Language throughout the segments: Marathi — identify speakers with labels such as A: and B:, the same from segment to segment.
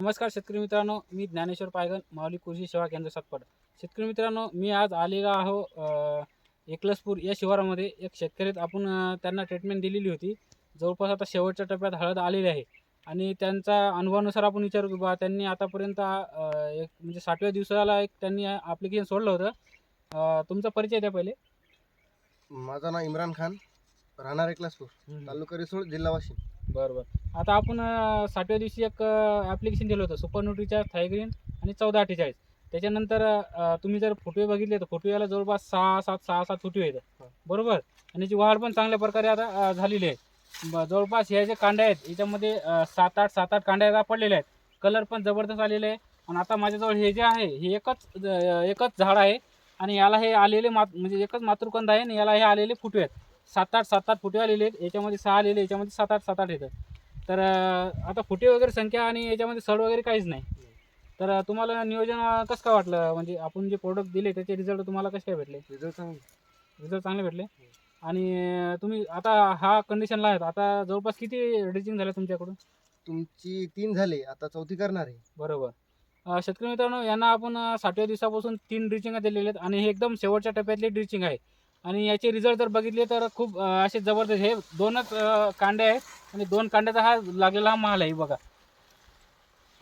A: नमस्कार शेतकरी मित्रांनो मी ज्ञानेश्वर पायगन माऊली कृषी सेवा केंद्र सातपाड. शेतकरी मित्रांनो मी आज आलेलो आहो एकलसपूर या शिवारामध्ये. एक शेतकरी. आपण त्यांना ट्रीटमेंट दिलेली होती. जवळपास आता शेवटच्या टप्प्यात हळद आलेली आहे. आणि त्यांचा अनुभवानुसार आपण विचारू की बा त्यांनी आतापर्यंत एक म्हणजे साठव्या दिवसाला एक त्यांनी ॲप्लिकेशन सोडलं होतं. तुमचा परिचय द्या पहिले.
B: माझं नाव इम्रान खान राहणार एकलासपूर तालुका रिसोड जिल्हा वाशिम.
A: बरं बरं आता आपण अ, साठव्या दिवशी एक ॲप्लिकेशन दिलं होतं सुपर न्यूट्रीच्या थायग्रीन आणि चौदा अठ्ठेचाळीस त्याच्यानंतर तुम्ही जर फुटवे बघितले तर फुटवेला जवळपास सहा सात सहा सात फुटवे आहेत.
B: हा.
A: बरोबर? आणि याची वाढ पण चांगल्या प्रकारे आता झालेली आहे. ब- जवळपास ह्या जे कांड्या आहेत याच्यामध्ये सात आठ सात आठ कांड्या आता पडलेल्या आहेत. कलर पण जबरदस्त आलेले आहे. आणि आता माझ्याजवळ हे जे आहे हे एकच एकच झाड आहे. आणि याला हे आलेले मात म्हणजे एकच मातृकंद आहे आणि याला हे आलेले फुटवे आहेत. सात आठ सात आठ फुटवे आलेले आहेत. याच्यामध्ये सहा आलेले याच्यामध्ये सात आठ सात आठ येतात. तर आता फुटे वगैरे संख्या आणि याच्यामध्ये सड वगैरे काहीच नाही. तर तुम्हाला नियोजन कसं काय वाटलं? म्हणजे आपण जे प्रोडक्ट दिले त्याचे रिझल्ट तुम्हाला कसे काय भेटले?
B: रिझल्ट चांगले.
A: रिझल्ट चांगले भेटले? आणि तुम्ही आता हा कंडिशनला आहेत. आता जवळपास किती ड्रिचिंग झालं तुमच्याकडून?
B: तुमची तीन झाले. आता चौथी करणार आहे.
A: बरोबर. शेतकरी मित्रांनो यांना आपण अं, साठव्या दिवसापासून तीन ड्रिचिंग दिलेले आहेत. आणि हे एकदम शेवटच्या टप्प्यातले ड्रिचिंग आहे. आणि याचे रिझल्ट जर बघितले तर खूप असे जबरदस्त हे दोनच कांडे आहेत. आणि दोन कांड्याचा हा लागलेला हा माल आहे बघा.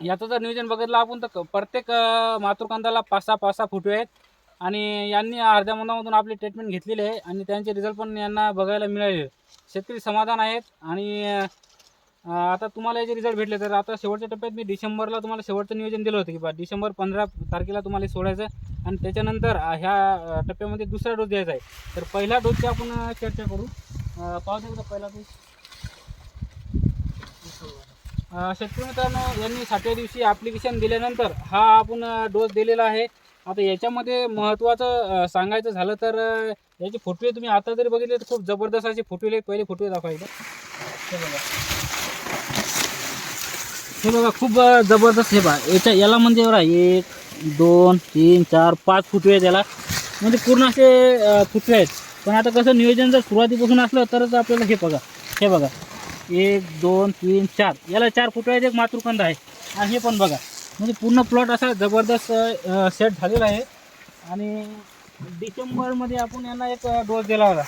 A: याचं जर नियोजन बघितलं आपण तर प्रत्येक मातृकांदाला पाच सहा पाच सहा फुटवे आहेत. आणि यांनी अर्ध्या मनामधून आपली ट्रीटमेंट घेतलेली आहे आणि त्यांचे रिझल्ट पण यांना बघायला मिळाले शेतकरी समाधान आहेत आणि आता तुम्हाला याचे रिझल्ट भेटले तर आता शेवटच्या टप्प्यात मी डिसेंबरला तुम्हाला शेवटचं नियोजन दिलं होतं की बा डिसेंबर पंधरा तारखेला तुम्हाला सोडायचं. आणि त्याच्यानंतर ह्या टप्प्यामध्ये दुसरा डोस द्यायचा आहे. तर पहिला डोसची आपण चर्चा करू. पाहू दे पहिला डोस. अं, शेतकरी मित्रांनो यांनी सातव्या दिवशी ॲप्लिकेशन दिल्यानंतर हा आपण डोस दिलेला आहे. आता याच्यामध्ये महत्त्वाचं सांगायचं झालं तर याचे फोटो तुम्ही आता जरी बघितले तर खूप जबरदस्त असे फोटो आहेत. पहिले फोटो दाखवायचे हे बघा. हे बघा खूप जबरदस्त हे बघा याच्या याला म्हणजे बघा एक दोन तीन चार पाच फुटवे आहेत याला. म्हणजे पूर्ण असे फुटवे आहेत. पण आता कसं नियोजन जर सुरुवातीपासून असलं तरच आपल्याला हे बघा हे बघा. एक दोन तीन चार. याला चार फुटवे आहेत एक मातृकंद आहे. आणि हे पण बघा. म्हणजे पूर्ण प्लॉट असा जबरदस्त सेट झालेला आहे. आणि डिसेंबरमध्ये आपण यांना एक डोस दिला होता.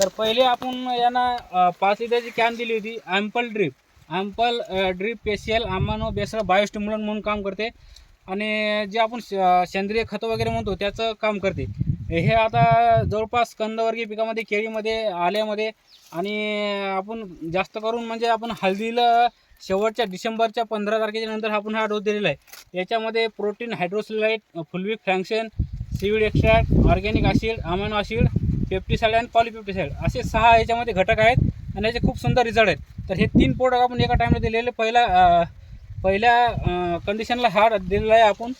A: तर पहिले आपण यांना पाच लिटरची कॅन दिली होती ample drip ample drip special amino बेसरा बायोस्टिम्युलन म्हणून काम करते. आणि जे आपण श- सेंद्रिय खतं वगैरे म्हणतो त्याचं काम करते. हे आता जवळपास कंदवर्गीय पिकामध्ये केळीमध्ये आल्यामध्ये आणि आपण जास्त करून म्हणजे आपण हळदीला शेवटच्या डिसेंबरच्या पंधरा तारखेच्या नंतर आपण हा डोस दिलेला आहे. याच्यामध्ये protein hydrolysate fulvic fraction seaweed extract organic acid amino acid peptides आणि पॉलिपेप्टिसाइड असे सहा याच्यामध्ये घटक आहेत आणि याचे खूप सुंदर रिझल्ट आहेत. तर हे तीन प्रोडक्ट आपण एका टाईमला दिलेले. पहिला पहिल्या कंडिशनला हार दिलेला आहे आपण.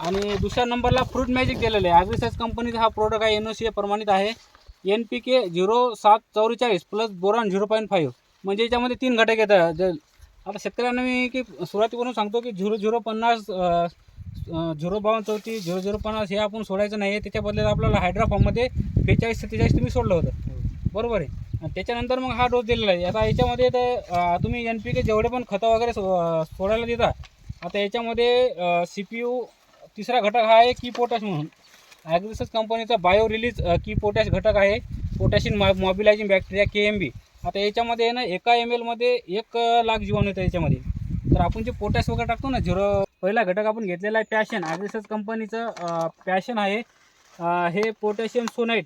A: आणि दुसऱ्या नंबरला फ्रूट मॅजिक दिलेलं आहे. ॲग्रिसाईज कंपनीचा हा प्रोडक्ट आहे एन ओ सी प्रमाणित आहे. एन पी के झिरो सात चौवेचाळीस plus boron zero point five म्हणजे याच्यामध्ये तीन घटक येतात. ज- आता शेतकऱ्यांना मी की सुरुवातीपासून सांगतो की झिरो झिरो पन्नास झिरो बावन्न चौतीस झिरो झिरो पन्नास हे आपण सोडायचं नाही आहे त्याच्या बदल्यात आपल्याला हायड्रा फॉर्ममध्ये बेचाळीस सत्तेचाळीस तुम्ही सोडलं होतं. बरोबर आहे. त्याच्यानंतर मग हा डोस दिलेला आहे. आता याच्यामध्ये तर तुम्ही एन पी के जेवढे पण खतं वगैरे सो सोडायला देता आता याच्यामध्ये सी पी यू तिसरा घटक हा आहे की पोटॅश म्हणून. ॲग्रिसस कंपनीचा बायो रिलीज की पोटॅश घटक आहे. पोटॅशियम मॉ मॉबिलायझिंग बॅक्टेरिया के एम बी. आता याच्यामध्ये आहे ना एका एम एलमध्ये एक लाख जीवाणू येतं याच्यामध्ये. तर आपण जे पोटॅश वगैरे टाकतो ना झिरो पहिला घटक आपण घेतलेला आहे पॅशन. ॲग्रिसस कंपनीचं पॅशन आहे हे पोटॅशियम सोनाईट.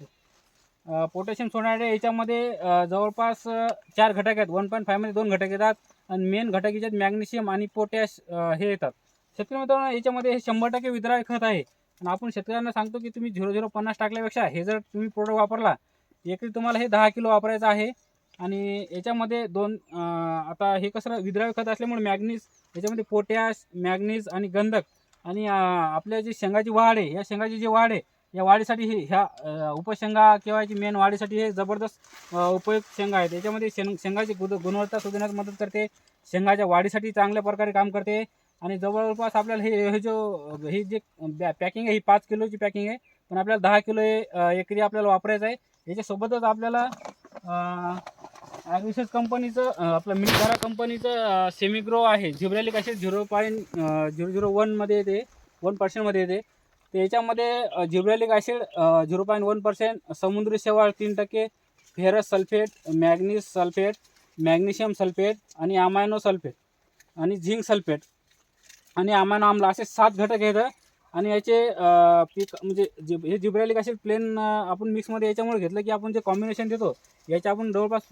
A: पोटॅशियम सोनाईट याच्यामध्ये जवळपास चार घटक आहेत. वन पॉईंट फायमध्ये दोन घटक येतात आणि मेन घटक याच्यात मॅग्नेशियम आणि पोटॅश हे येतात. शेतकरी मित्रांनो याच्यामध्ये हे शंभर टक्के विद्राव्य खत आहे. आणि आपण शेतकऱ्यांना सांगतो की तुम्ही झिरो झिरो पन्नास टाकल्यापेक्षा हे जर तुम्ही प्रोडक्ट वापरला एकरी तुम्हाला हे दहा किलो वापरायचं आहे. आणि याच्यामध्ये दोन आता हे कसं विद्राव्य खत असल्यामुळे मॅग्नीज याच्यामध्ये पोटॅश मॅग्नीज आणि गंधक आणि आपल्या जी शेंगाची वाढ आहे या शेंगाची जी वाढ आहे या वाढीसाठी हे ह्या उपशेंगा किंवा याची मेन वाढीसाठी हे जबरदस्त उपयुक्त शेंगा आहेत. याच्यामध्ये शेंग शेंगाची गुद गुणवत्ता सुधारण्यास मदत करते शेंगाच्या वाढीसाठी चांगल्या प्रकारे काम करते आणि जवळपास आपल्याला हे हे जो ही जे पॅकिंग आहे ही पाच किलोची पॅकिंग आहे पण आपल्याला दहा किलो हे एकरी आपल्याला वापरायचं आहे. याच्यासोबतच आपल्याला अं, ॲग्रिसेस कंपनीचं आपलं मिल्कारा कंपनीचं सेमिग्रो आहे. Gibberellic acid zero point zero zero वनमध्ये येते वन पर्सेंटमध्ये येते. तर याच्यामध्ये gibberellic acid zero point one percent समुद्री शेवाळ तीन टक्के ferrous sulphate manganese sulphate magnesium sulphate आणि अमायनो सल्फेट आणि झिंक सल्फेट आणि अमायनो आम्ल असे सात घटक आहेत. आणि याचे पीक म्हणजे जे हे जिब्रॅलिक ॲसिड प्लेन आपण मिक्समध्ये याच्यामुळे घेतलं की आपण जे कॉम्बिनेशन देतो याचे आपण जवळपास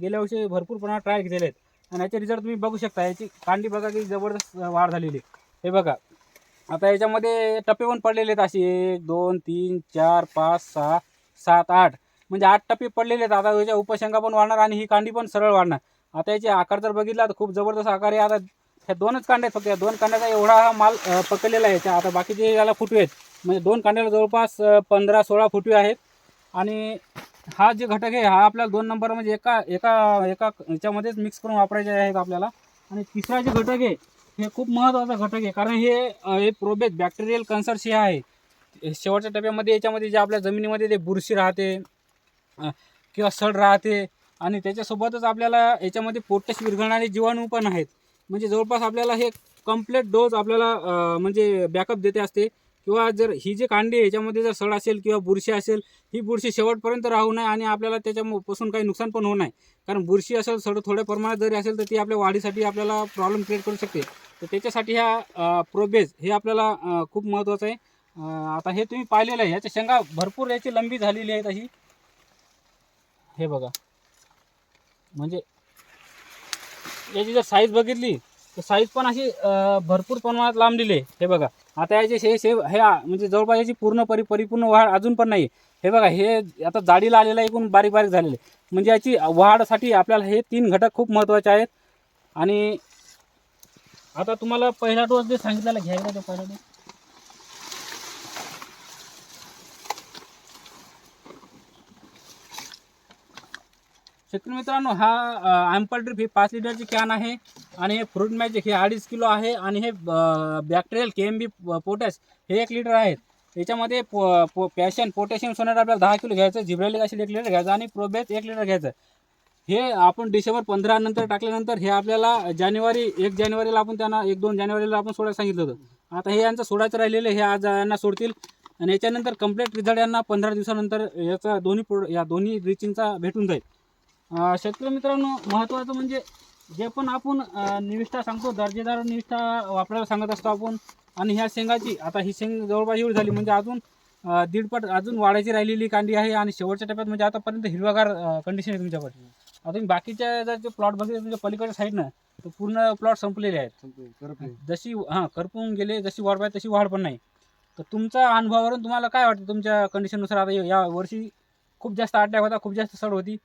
A: गेल्या वर्षी भरपूर प्रमाणात ट्रायल केलेले आहेत. आणि याचे रिझल्ट तुम्ही बघू शकता याची कांडी बघा की जबरदस्त वाढ झालेली आहे. हे बघा. आता याच्यामध्ये टप्पे पण पडलेले आहेत असे. एक दोन तीन चार पाच सहा सात आठ. म्हणजे आठ टप्पे पडलेले आहेत. आता याच्या उपशंका पण वाढणार आणि ही कांडी पण सरळ वाढणार. आता याचे आकार जर बघितला तर खूप जबरदस्त आकार आहे. आता ह्या दोनच कांड्या आहेत फक्त. या दोन कांड्याचा एवढा हा माल पकडलेला आहे. त्या आता बाकीचे याला फुटवे आहेत. म्हणजे दोन कांड्याला जवळपास पंधरा सोळा फुटवे आहेत. आणि हा जे घटक आहे हा आपल्याला दोन नंबर म्हणजे एका एका एका याच्यामध्येच मिक्स करून वापरायचे आहेत आपल्याला. आणि तिसरा जे घटक आहे हे खूप महत्त्वाचा घटक आहे. कारण हे हे प्रोबेज बॅक्टेरियल कन्सर्स हे आहे हे शेवटच्या टप्प्यामध्ये याच्यामध्ये जे आपल्या जमिनीमध्ये ते बुरशी राहते किंवा सड राहते आणि त्याच्यासोबतच आपल्याला याच्यामध्ये पोटस विरघळणारे जीवाणू पण आहेत. म्हणजे जवळपास आपल्याला हे कंप्लीट डोज आपल्याला म्हणजे बॅकअप देते असते. किंवा जर ही जी कांडी आहे याच्यामध्ये जर सड असेल किंवा बुरशी असेल ही बुरशी शेवटपर्यंत राहू नये आणि आपल्याला त्याच्यापासून काही नुकसान पण होऊ नये. कारण बुरशी असेल सड थोड्या प्रमाणात जरी असेल तर ती आपल्या वाढीसाठी आपल्याला प्रॉब्लेम क्रिएट करू शकते. तर त्याच्यासाठी ह्या प्रोबेज हे आपल्याला खूप महत्त्वाचं आहे. आता हे तुम्ही पाहिलेलं आहे याच्या शेंगा भरपूर याची लंबी झालेली आहेत अशी. हे बघा. म्हणजे याची जर साईज बघितली तर साईज पण अशी भरपूर प्रमाणात लांबलेली आहे. हे बघा. आता याचे हे शे हे म्हणजे जवळपास याची पूर्ण परि परिपूर्ण वाढ अजून पण नाही हे बघा हे आता जाडीला आलेलं आहे एकूण बारीक बारीक झालेले आहे. म्हणजे याची वाढसाठी आपल्याला हे तीन घटक खूप महत्त्वाचे आहेत. आणि आता तुम्हाला पहिला डोस जे सांगितलेला घ्यायला तो पहिला डोस. शेतकरी मित्रांनो हा ॲम्पल ड्रिप ही पाच लिटरची कॅन आहे आणि हे फ्रूट मॅजिक हे अडीच किलो आहे आणि हे bacterial K M B potash हे एक लिटर आहेत. याच्यामध्ये पो पो पॅशन पोटॅशियम सोनेट आपल्याला दहा किलो घ्यायचं झिब्रेलिक असेल एक लिटर घ्यायचं आणि प्रोबेस एक लिटर घ्यायचं. हे आपण डिसेंबर पंधरा नंतर टाकल्यानंतर हे आपल्याला जानेवारी एक जानेवारीला आपण त्यांना एक दोन जानेवारीला आपण सोडायला सांगितलं होतं. आता हे यांचं सोडायचं राहिलेलं हे आज यांना सोडतील. आणि याच्यानंतर कंप्लीट रिझल्ट यांना पंधरा दिवसानंतर याचा दोन्ही प्रो या दोन्ही ड्रिचिंगचा भेटून जाईल. शेतकरी मित्रांनो महत्त्वाचं म्हणजे जे पण आपण निविष्ठा सांगतो दर्जेदार निविष्ठा वापरायला सांगत असतो आपण आणि ह्या शेंगाची आता ही शेंग जवळपास एवढी झाली म्हणजे अजून दीडपट अजून वाढायची राहिलेली कांडी आहे आणि शेवटच्या टप्प्यात म्हणजे आतापर्यंत हिरवागार कंडिशन आहे तुमच्याकडे. तुम्ही बाकीच्या जर जे प्लॉट बघितले तुमच्या पलीकडच्या साईडनं तर पूर्ण प्लॉट संपलेले आहेत. जशी हां करपून गेले जशी वाढ पाहिजे तशी वाढ पण नाही. तर तुमच्या अनुभवावरून तुम्हाला काय वाटतं? तुमच्या कंडिशननुसार आता या वर्षी खूप जास्त अटॅक होता खूप जास्त सड होती.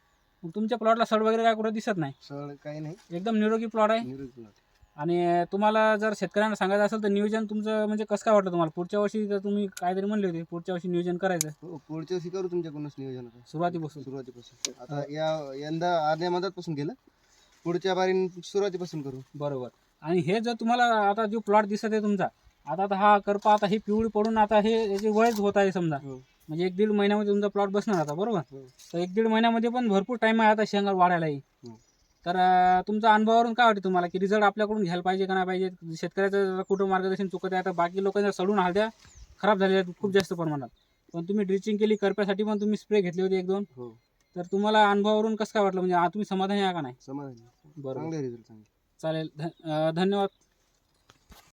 A: तुमच्या प्लॉटला सड वगैरे काय कुठं दिसत नाही?
B: सळ काही नाही.
A: एकदम निरोगी प्लॉट आहे.
B: निरोगी plot.
A: आणि तुम्हाला जर शेतकऱ्यांना सांगायचं असेल तर नियोजन तुमचं म्हणजे कसं काय वाटतं तुम्हाला पुढच्या वर्षी तर तुम्ही काहीतरी म्हणले होते पुढच्या वर्षी नियोजन करायचं
B: हो, पुढच्या वर्षी करू तुमच्याकडूनच नियोजन आता.
A: सुरुवातीपासून
B: सुरुवातीपासून आता या यंदा आर्ध्या मधातपासून गेलं पुढच्या बारीन सुरुवातीपासून करू
A: बरोबर आणि हे जर तुम्हाला आता जो प्लॉट दिसत आहे तुमचा आता आता हा करपा आता ही पिवळी पडून आता हे याची वयच होत आहे समजा
B: हो.
A: म्हणजे एक दीड महिन्यामध्ये तुमचा प्लॉट बसणार आता बरोबर
B: हो.
A: तर एक दीड महिन्यामध्ये पण भरपूर टाइम आहे आता शेंगा वाढायलाही
B: हो.
A: तर तुमच्या अनुभवावरून काय वाटतं तुम्हाला? की रिझल्ट आपल्याकडून घ्यायला पाहिजे का नाही पाहिजे? शेतकऱ्याचं जरा कुठं मार्गदर्शन चुकत आहे आता बाकी लोकांच्या सडून हळद्या खराब झालेल्या आहेत खूप जास्त प्रमाणात. पण तुम्ही ड्रिचिंग केली करप्यासाठी पण तुम्ही स्प्रे घेतले होते एक दोन.
B: हो.
A: तर तुम्हाला अनुभवावरून कसं काय वाटलं? म्हणजे आ- तुम्ही समाधानी आहे का नाही?
B: समाधान.
A: बरोबर.
B: चांगले रिझल्ट चांगले
A: चालेल. ध- अं, धन्यवाद.